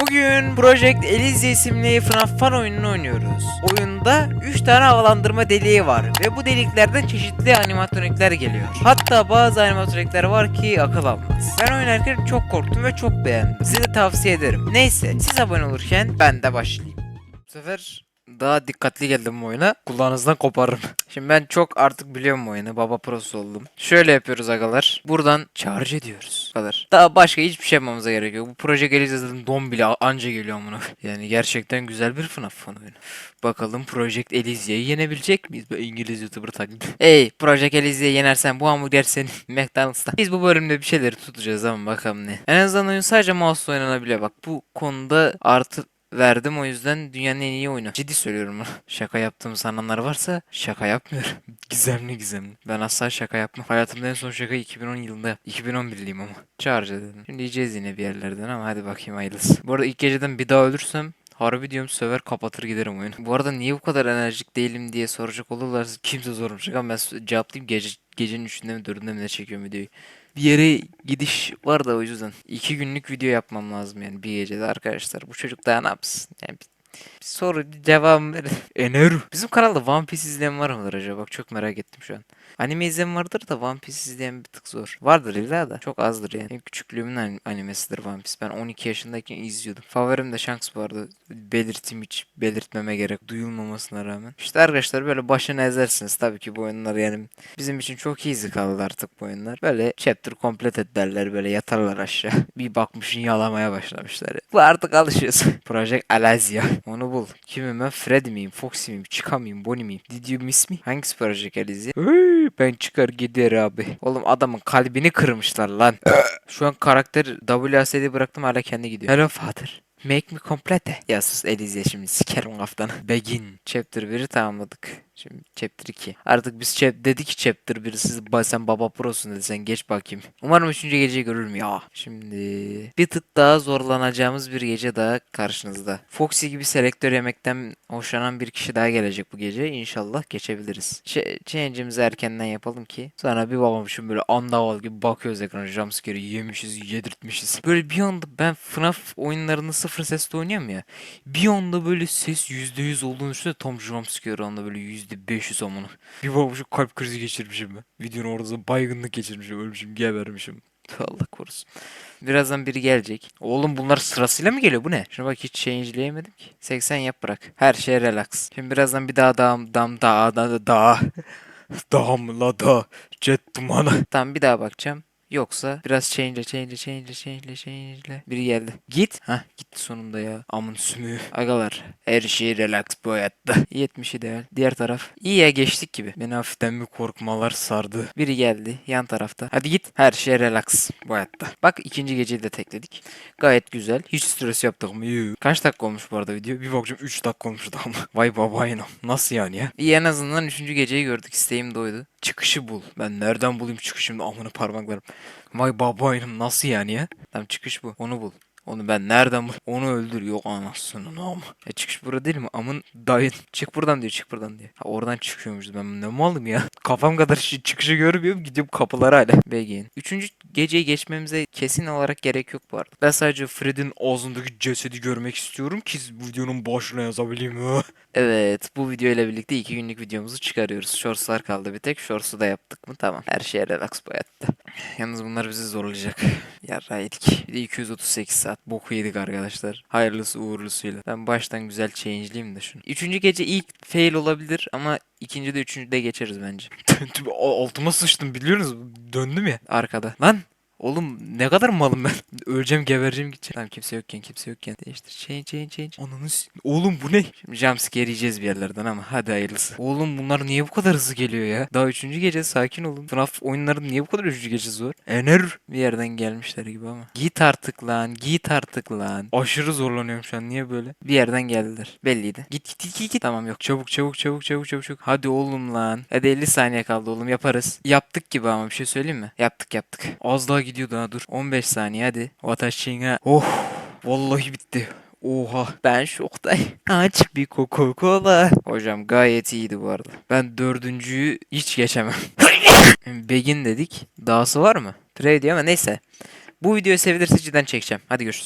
Bugün Project Elysia isimli FNAF fan oyununu oynuyoruz. Oyunda 3 tane havalandırma deliği var ve bu deliklerden çeşitli animatronikler geliyor. Hatta bazı animatronikler var ki akıl almaz. Ben oynarken çok korktum ve çok beğendim. Size tavsiye ederim. Neyse siz abone olurken ben de başlayayım. Bu sefer daha dikkatli geldim bu oyuna. Kulağınızdan koparırım. Şimdi ben çok artık biliyorum oyunu. Baba prosu oldum. Şöyle yapıyoruz agalar. Buradan charge ediyoruz. Kadar. Daha başka hiçbir şey yapmamıza gerek yok. Bu proje gelince zaten don bile anca geliyor bunu. Yani gerçekten güzel bir FNAF fan oyunu. Bakalım Project Elysia'yı yenebilecek miyiz? Böyle İngiliz YouTuber taklidi. Ey Project Elysia'yı yenersen bu hamburger senin McDonald's'ta. Biz bu bölümde bir şeyleri tutacağız ama bakalım ne. En azından oyun sadece mouse oynanabiliyor. Bak bu konuda artı verdim o yüzden dünyanın en iyi oyunu. Ciddi söylüyorum bunu. Şaka yaptığımı sananlar varsa şaka yapmıyorum. gizemli gizemli. Ben asla şaka yapmam. Hayatımda en son şakayı 2010 yılında yaptım. 2011'liyim ama. Charge dedim. Şimdi yiyeceğiz yine bir yerlerden ama hadi bakayım hayırlısı. Bu arada ilk geceden bir daha ölürsem Harbi diyorum söver kapatır giderim oyunu. Bu arada niye bu kadar enerjik değilim diye soracak olurlarsa kimse sormayacak ama ben cevaplayayım gece, gecenin üçünde mi dördünde mi ne çekiyorum videoyu. Bir yere gidiş var da o yüzden. iki günlük video yapmam lazım yani bir gecede arkadaşlar. Bu çocuk daha ne yapsın? Yani bir, bir soru cevap verin. Eneru. Bizim kanalda One Piece izleyen var mıdır acaba? Bak çok merak ettim şu an. Anime izleyen vardır da One Piece izleyen bir tık zor. Vardır illa da. Çok azdır yani. Benim küçüklüğümün an- animesidir One Piece. Ben 12 yaşındayken izliyordum. Favorim de Shanks bu arada. Belirteyim hiç belirtmeme gerek duyulmamasına rağmen. İşte arkadaşlar böyle başını ezersiniz. Tabii ki bu oyunlar yani bizim için çok easy kaldı artık bu oyunlar. Böyle chapter complete et derler böyle yatarlar aşağı. Bir bakmışın yalamaya başlamışlar. Bu artık alışıyorsun. Project Alazia. Onu bul. Kimim ben? Freddy miyim? Foxy miyim? Chica mıyım? Bonnie miyim? Did you miss me? Hangisi Project Alazia? Ben çıkar gider abi. Oğlum adamın kalbini kırmışlar lan. Şu an karakter WASD bıraktım hala kendi gidiyor. Hello father. Make me complete. Ya sus Elizia şimdi sikerim kaftanı. Begin. Chapter 1'i tamamladık. Şimdi chapter 2. Artık biz chap dedi ki chapter 1 siz ba- sen baba prosun dedi sen geç bakayım. Umarım 3. geceyi görürüm ya. Şimdi bir tık daha zorlanacağımız bir gece daha karşınızda. Foxy gibi selektör yemekten hoşlanan bir kişi daha gelecek bu gece. İnşallah geçebiliriz. Ch- change'imizi erkenden yapalım ki. Sonra bir bakmışım böyle andaval gibi bakıyoruz ekrana jumpscare'i yemişiz yedirtmişiz. Böyle bir anda ben FNAF oyunlarını sıfır sesle oynuyorum ya. Bir anda böyle ses %100 olduğunu düşünsene tam jumpscare anda böyle %500 amına. Bir bakmışım kalp krizi geçirmişim ben. Videonun ortasında baygınlık geçirmişim ölmüşüm gebermişim. Allah korusun. Birazdan biri gelecek. Oğlum bunlar sırasıyla mı geliyor? Bu ne? Şuna bak hiç change'leyemedim ki. 80 yap bırak. Her şey relax. Şimdi birazdan bir daha dam dam da da da Damla da jet dumanı. Tamam bir daha bakacağım. Yoksa biraz change'le change'le change'le change'le change'le. Biri geldi. Git. Hah gitti sonunda ya. Amın sümüğü. Agalar. Her şey relax bu hayatta. 70 ideal. Diğer taraf. İyi ya geçtik gibi. Beni hafiften bir korkmalar sardı. Biri geldi. Yan tarafta. Hadi git. Her şey relax bu hayatta. Bak ikinci geceyi de tekledik. Gayet güzel. Hiç stres yaptık mı? Yuh. Kaç dakika olmuş bu arada video? Bir bakacağım 3 dakika olmuş daha mı? Vay babayınam. Nasıl yani ya? İyi en azından 3. geceyi gördük. İsteğim de oydu. Çıkışı bul. Ben nereden bulayım çıkışımda amına parmaklarım. Vay babayınım nasıl yani ya? Tamam çıkış bu. Onu bul. Onu ben nereden bul? Onu öldür. Yok anasını ama. E çıkış burada değil mi? Amın dayın. Çık buradan diyor. Çık buradan diyor. Ha oradan çıkıyormuş. Ben ne malım ya? Kafam kadar şi- çıkışı görmüyorum. Gidiyorum kapılara hala. Begin. Üçüncü geceyi geçmemize kesin olarak gerek yok bu arada. Ben sadece Fred'in ağzındaki cesedi görmek istiyorum ki videonun başına yazabileyim. Evet bu video ile birlikte iki günlük videomuzu çıkarıyoruz. Shortslar kaldı bir tek. Shorts'u da yaptık mı tamam. Her şey relax bu hayatta. Yalnız bunlar bizi zorlayacak. Yarra yedik. Bir de 238 saat boku yedik arkadaşlar. Hayırlısı uğurlusuyla. Ben baştan güzel change'liyim de şunu. Üçüncü gece ilk fail olabilir ama ikinci de üçüncü de geçeriz bence. Altıma sıçtım biliyorsunuz. Döndüm ya arkada. Lan Oğlum ne kadar malım ben. Öleceğim gebereceğim gideceğim. Tamam kimse yokken kimse yokken. Değiştir. Change change change. Ananı Oğlum bu ne? Şimdi jumpscare yiyeceğiz bir yerlerden ama hadi hayırlısı. Oğlum bunlar niye bu kadar hızlı geliyor ya? Daha üçüncü gece sakin olun. FNAF oyunları niye bu kadar üçüncü gece zor? Ener bir yerden gelmişler gibi ama. Git artık lan. Git artık lan. Aşırı zorlanıyorum şu an. Niye böyle? Bir yerden geldiler. Belliydi. Git git git git. git. Tamam yok. Çabuk çabuk çabuk çabuk çabuk çabuk. Hadi oğlum lan. Hadi 50 saniye kaldı oğlum yaparız. Yaptık gibi ama bir şey söyleyeyim mi? Yaptık yaptık. Az daha gidiyordu ha dur. 15 saniye hadi. Watashi Oh. Vallahi bitti. Oha ben şoktayım. Aç bir Coca Cola. Hocam gayet iyiydi bu arada. Ben dördüncüyü hiç geçemem. Begin dedik. Dahası var mı? Trade ama neyse. Bu videoyu sevilirse cidden çekeceğim. Hadi görüşürüz.